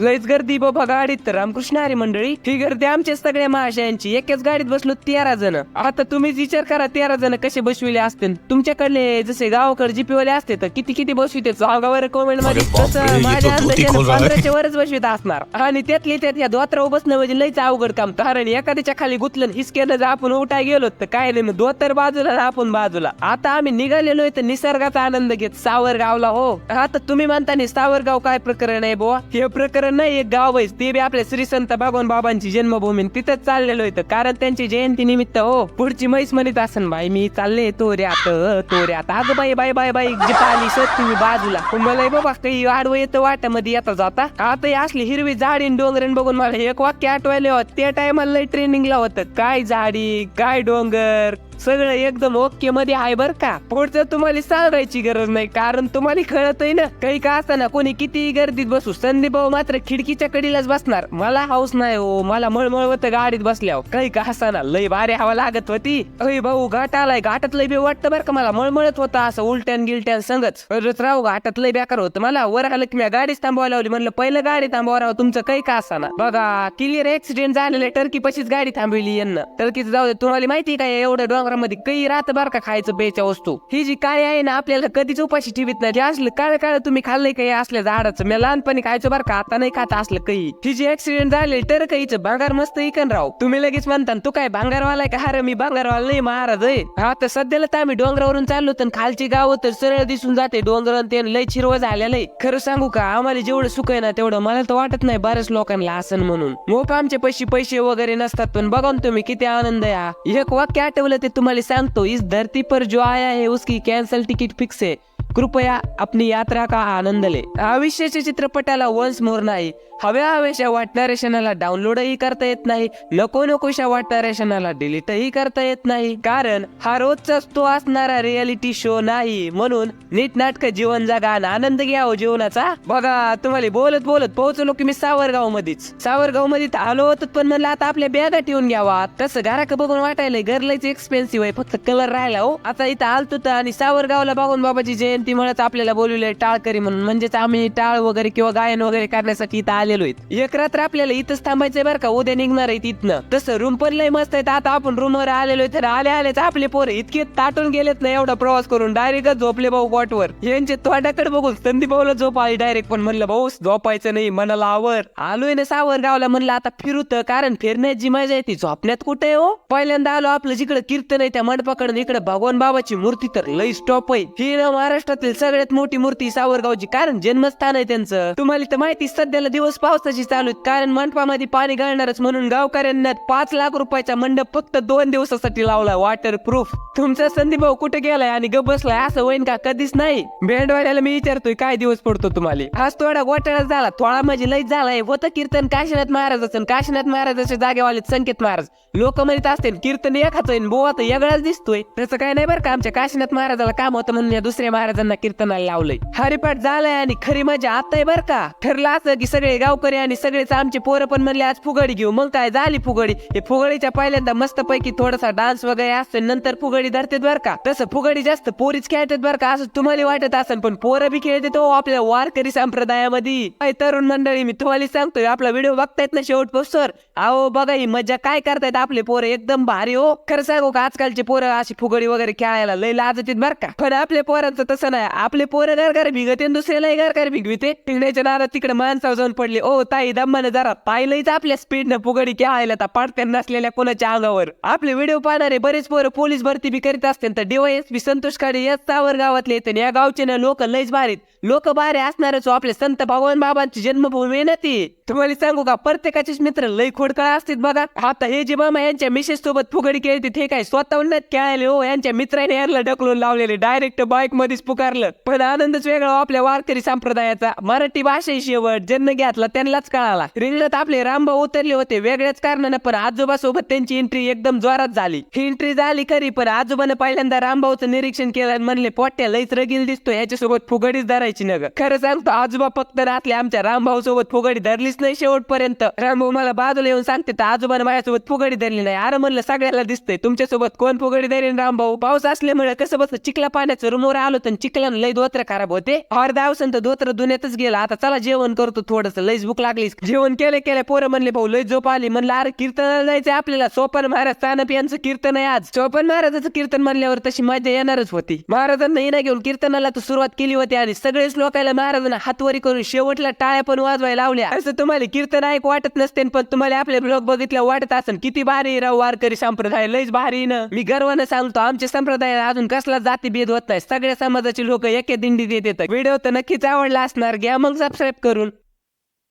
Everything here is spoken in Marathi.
लयच गर्दी बाबा गाडीत तर. रामकृष्ण हरी मंडळी ही गर्दी आमच्या सगळ्या महाशयांची. एकाच गाडीत बसलो तेरा जण. आता तुम्हीच विचार करा तेरा जण कसे बसविले असते तुमच्याकडले जसे गावाकडे जीपी वाले असते तर किती किती बसविते? जागावर कमेंटमध्ये तसं माझ्या अंदाजानं. पंधराच्या वरच बसवित असणार. आणि त्यातले त्यात या धोत्रावर बसणं म्हणजे लयच अवघड काम. कारण एखाद्याच्या खाली गुतलं हिसक्यानं जर आपण उठाय गेलो तर काय नाही धोतर बाजूला आपण बाजूला. आता आम्ही निघालेलो तर निसर्गाचा आनंद घेत सावरगावला हो. आता तुम्ही म्हणता नाही सावरगाव काय प्रकरण आहे बुवा? हे प्रकरण नाही एक गाव आहे. ते बी आपल्या श्री संत भगवान बाबांची जन्मभूमी तिथंच चाललेलो होतं. कारण त्यांची जयंती निमित्त हो पुढची मैस म्हणत असन बाई मी चालले तोऱ्यात तोऱ्यात अगं बाई बाई बाई बाई जी सर तुम्ही बाजूला. मला बाबा काही आडवं येतं वाट्यामध्ये येता जाता. आता ही असली हिरवी झाडी डोंगरन बघून मला एक वाक्य आठवायला होत. त्या टायमाला ट्रेनिंगला होतं. काय झाडी काय डोंगर सगळं एकदम ओके मध्ये आहे बर का. पुढचं तुम्हाला सांगायची गरज नाही कारण तुम्हाला कळतय ना काही का असताना कोणी किती गर्दीत बसू संदीप भाऊ मात्र खिडकीच्या कडीलाच बसणार. मला हाऊस नाही हो मला मळमळ होत गाडीत बसल्यावर. काही का असताना लय भारी हवा लागत होती. अय भाऊ घाट आलाय घाटात लय बे वाटतं बरं का मला मळमळत होता असं उलट्यान गिलट्यान संगच. राहू घाटात लय बेकार होत. मला वर आलं की मी गाडीच थांबवायला लावली म्हणलं पहिलं गाडी थांबवा राव तुमचं काही का असताना. बघा क्लिअर ऍक्सिडेंट झालेलं टर्की पशीच गाडी थांबवली यांना. टर्कीच जाऊ दे तुम्हाला माहिती काय डोंगर डोंगरामध्ये काही राहत बर का खायचं बेच्या वस्तू. ही जी काय आहे ना आपल्याला कधीच उपाशी ठेवीत नाही. असलं काळ काळ तुम्ही खाल्लंय काही असल्या झाडाचं मी लहानपणी खायचं बार का आता नाही खात असलं काही. ही जी ऍक्सिडेंट झाले तर काहीच. भांगार मस्त इकन राव? तुम्ही लगेच म्हणता तू काय भांगारवाला का? अरे मी भांगारवाला नाही महाराज आहे सध्याला तर आम्ही डोंगरावरून चाललो तर खालची गाव तर सरळ दिसून जाते डोंगर ते लय चिरव झालेलं आहे. खरं सांगू का आम्हाला जेवढं सुख आहे ना तेवढं मला तर वाटत नाही बऱ्याच लोकांना आसन म्हणून. मोप आमचे पैसे पैसे वगैरे नसतात पण बघा तुम्ही किती आनंद आहे एक वाक्य आठवलं ते तुम्हाला सांगतो इस धरती पर जो आया है उसकी कैंसल टिकट फिक्स है। कृपया आपली यात्रा का आनंद ले। आयुष्याच्या चित्रपटाला वन्स मोर नाही हव्या हवेशा वाटणाऱ्या क्षणाला डाउनलोडही करता येत नाही नको नकोशा वाटणाऱ्या क्षणाला डिलीटही करता येत नाही कारण हा रोजचाच तो असणारा रियालिटी शो नाही. म्हणून नीट नाटक जीवन जगा आणि आनंद घ्या हो जीवनाचा. बघा तुम्हाला बोलत बोलत पोहोचलो की मी सावरगाव मध्येच सावरगावमध्ये आलो होतो पण म्हणलं आता आपल्या बॅगा ठेवून घ्यावा. तसं घराक बघून वाटायला घर लयच एक्सपेन्सिव्ह आहे फक्त कलर राहिला हो. आता इथं आलतो तर आणि सावरगावला बघून बाबाची जयंती म्हणत आपल्याला बोलवलंय टाळकरी म्हणून. म्हणजेच आम्ही टाळ वगैरे किंवा गायन वगैरे करण्यासाठी इथं आलेलो आहेत. एक रात्र आपल्याला इथंच थांबायचंय बरं का. उद्या निघणार आहे तिथनं तसं रूम पण लय मस्त आहे आता आपण रूमवर आलेलो आहे तर आले आलेच आपले पोर इतके ताटून गेलेत ना एवढा प्रवास करून डायरेक्ट झोपले भाऊ वॉटवर यांचे तोंडाकडे बघून संदीप भाऊला झोप आली डायरेक्ट पण म्हणलं भाऊ झोपायचं नाही मनाला आवर. आलोय ना सावर गावला म्हणलं आता फिरूत कारण फिरण्यात जी मजा आहे ती झोपण्यात कुठे हो? पहिल्यांदा आलो आपलं जिकडे कीर्तन आहे त्या मंडपाकडे इकडे भगवान बाबाची मूर्ती तर लई स्टॉप आहे. ही ना महाराष्ट्रातील सगळ्यात मोठी मूर्ती सावरगावची. कारण जन्मस्थान आहे त्यांचं. तुम्हाला तर माहिती सध्याला दिवस पावसाची चालू आहेत. कारण मंडपामध्ये पाणी घालणारच म्हणून गावकऱ्यांना पाच लाख रुपयाचा मंडप फक्त दोन दिवसासाठी लावला. वॉटर प्रूफ तुमचा संदीप भाऊ कुठे गेलाय आणि ग बसलाय? असं होईन का? कधीच नाही. भेंडवाल्याला मी विचारतोय काय दिवस पडतो तुम्हाला? आज थोडा घोटाळा झाला. थोडा म्हणजे लय झालाय. होतं कीर्तन काशीनाथ महाराजाचं काशीनाथ महाराजाच्या जागेवाले संकेत महाराज. लोक म्हणत असते कीर्तन एकाच बोवा तर वेगळाच दिसतोय. त्याचं काय नाही बरं का? आमच्या काशीनाथ महाराजाला काम होतं म्हणून या दुसऱ्या महाराजांना कीर्तनाला लावलंय. हरिपाठ झालाय आणि खरी मजा आता आहे बर का. ठरलं असं की सगळे गावकरी आणि सगळेच आमचे पोरं पण म्हणले आज फुगडी घेऊ. मग काय झाली फुगडी? हे फुगडीच्या पहिल्यांदा मस्त पैकी थोडासा डान्स वगैरे असतो नंतर फुगडी धरतेत बर का. तसं फुगडी जास्त पोरीच खेळतात बर का असं तुम्हाला वाटत असेल पण पोरं बी खेळते तो आपल्या वारकरी संप्रदायामध्ये. काय तरुण मंडळी मी तुम्हाला सांगतोय आपला व्हिडिओ बघतायत ना शेवट पोस्टर अहो बघा ही मजा काय करतायत आपले पोरं एकदम भारी हो. खरं सांगू का आजकालचे पोरं अशी फुगडी वगैरे खेळायला लय लाजत बर का. पण आपल्या पोरांचं तसं नाही. आपले पोरं घर भिगते दुसऱ्याला घर भिगविते टिंगण्याच्या नादात तिकडे माणसावर जाऊन पडले. ओ ताई दम्मानं जरा. पाहिलंच आपल्या स्पीडनं फुगडी खेळायला तर पाडत्या नसलेल्या कोणाच्या अंगावर. आपले व्हिडिओ पाहणारे बरेच पोरं पोलीस भरती बी करीत असते तर डीवायएसपी संतोष काडे या सावर गावातले येते या गावचे ना लोक लयच भारीत लोक भारी असणारच हो, आपले संत भगवान बाबांची जन्मभूमी ना ती. तुम्हाला सांगू का प्रत्येकाचेच मित्र लय खोडकळा असतात बघा. आता हे जे मामा यांच्या मिसेस सोबत फुगडी खेळते ते काय स्वतःहून नाही खेळायले हो. यांच्या मित्राने यांना ढकलून लावलेले. डायरेक्ट बाईक मध्येच पुकारलं. पण आनंदच वेगळा हो आपल्या वारकरी संप्रदायाचा. मराठी भाषे शेवट जन्म घेतला त्यांनाच कळाला. रिंगणात आपले रामभाऊ उतरले होते वेगळ्याच कारणानं पण आजोबा सोबत त्यांची एंट्री एकदम जोरात झाली. ही एंट्री झाली खरी पण आजोबानं पहिल्यांदा रामभाऊचं निरीक्षण केलं आणि म्हणले पोट्या लईच रगील दिसतो याच्यासोबत फुगडीच धरायची न ग खरं सांगतो आजोबा फक्त रातले आमच्या रामभाऊ सोबत फुगडी धरलीच नाही शेवटपर्यंत. रामभाऊ मला बाजूला येऊन सांगते तर आजोबानं माझ्यासोबत फुगडी धरली नाही. अरे म्हणलं सगळ्याला दिसतंय तुमच्यासोबत कोण फुगडी धरेन रामभाऊ? पाऊस असल्यामुळे कसं बस चिखला पाण्याचं रूमवर आलो तर चिखला चिकल्यानं लय दोत्र खराब होते. अर्धा अवसन तर दोत्र दुन्यातच गेला. आता चला जेवण करतो थोडस. लयच भूक लागली. जेवण केलं केलं पोरं म्हणले भाऊ लय झोप आली. म्हणलं अरे कीर्तनाला जायचं आपल्याला. सोपन महाराज चानप यांचं कीर्तन आहे आज. सोपन महाराजाचं कीर्तन म्हणल्यावर तशी मजा येणारच होती. महाराजांना ना घेऊन कीर्तनाला तर सुरुवात केली होती आणि सगळेच लोकांना महाराजांना हातवरी करून शेवटला टाळ्या पण वाजवायला लावल्या. असं तुम्हाला कीर्तन ऐक वाटत नसते पण तुम्हाला आपले ब्लॉग बघितल्या वाटत असेल किती भारी राव वारकरी संप्रदाय. लयच भारी ना. मी गर्वानं सांगतो आमच्या संप्रदायात अजून कसला जाती भेद होत नाही. सगळ्या समाजाचे लोक एके दिंडीत येतात. व्हिडिओ तर नक्कीच आवडला असणार. घ्या मग सबस्क्राईब करून.